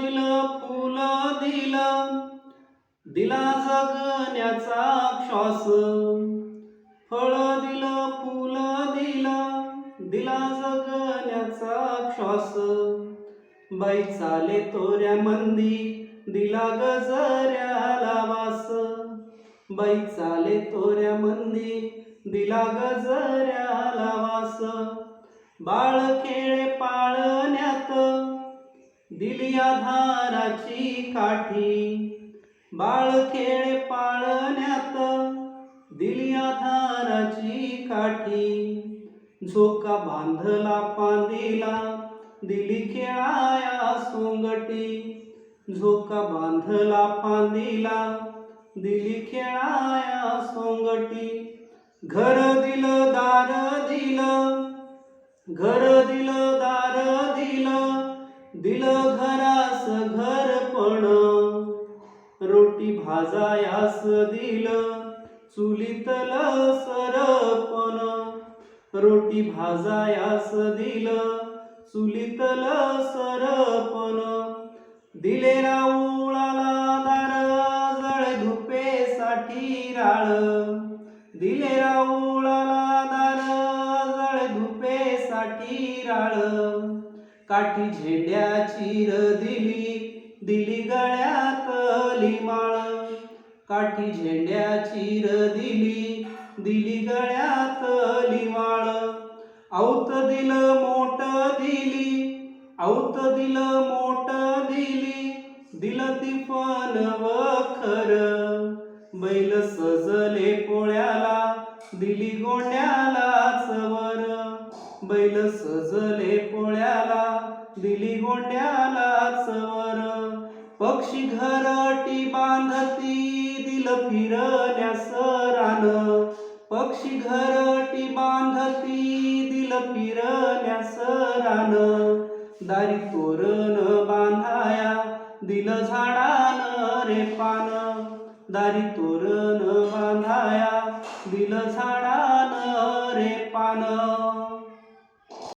दिलं फुल दिलं. दिला जगण्याचा श्वास फळ दिलं फुल दिलं. दिला जगण्याचा श्वास बाई चाले तोऱ्या मंदी दिला गजऱ्याला वास. बाई चाले तोऱ्या मंदी दिला गजऱ्याला वास. बाळ खेळे पाळण्यात दिली आधाराची काठी बाळखेळ पाळण्यात दिली आधाराची काठी. झोका बांधला पांदिला दिली खेळाया सोंगटी. झोका बांधला पांदिला दिली खेळाया सोंगटी. घर दिलं दार दिलं घर दिलं दिलं घरास घर पण. रोटी भाजायास दिलं चुलीतल सरपण रोटी भाजायास दिलं चुलीतल सरपण दिले राऊळाला दार जळे धुपेसाठी राळ. दिले राऊळाला दार जळे धुपेसाठी राळ. काठी झेंड्याची र दिली दिली गळ्यातली माळ काठी झेंड्याची र दिली दिली गळ्यातली माळ औत दिलं मोठ दिली औत दिलं मोठ दिली दिलं ती फन वखर. बैल सजले पोळ्याला दिली गोंड्याला बैल सजले पोळ्याला दिली गोंड्याला चवर पक्षी घरटी बांधती दिलं फिरण्यास रान पक्षी घरटी बांधती दिलं फिरण्यास रान दारी तोरण बांधाया दिलं झाडान रे पान. दारी तोरण बांधाया दिलं पान.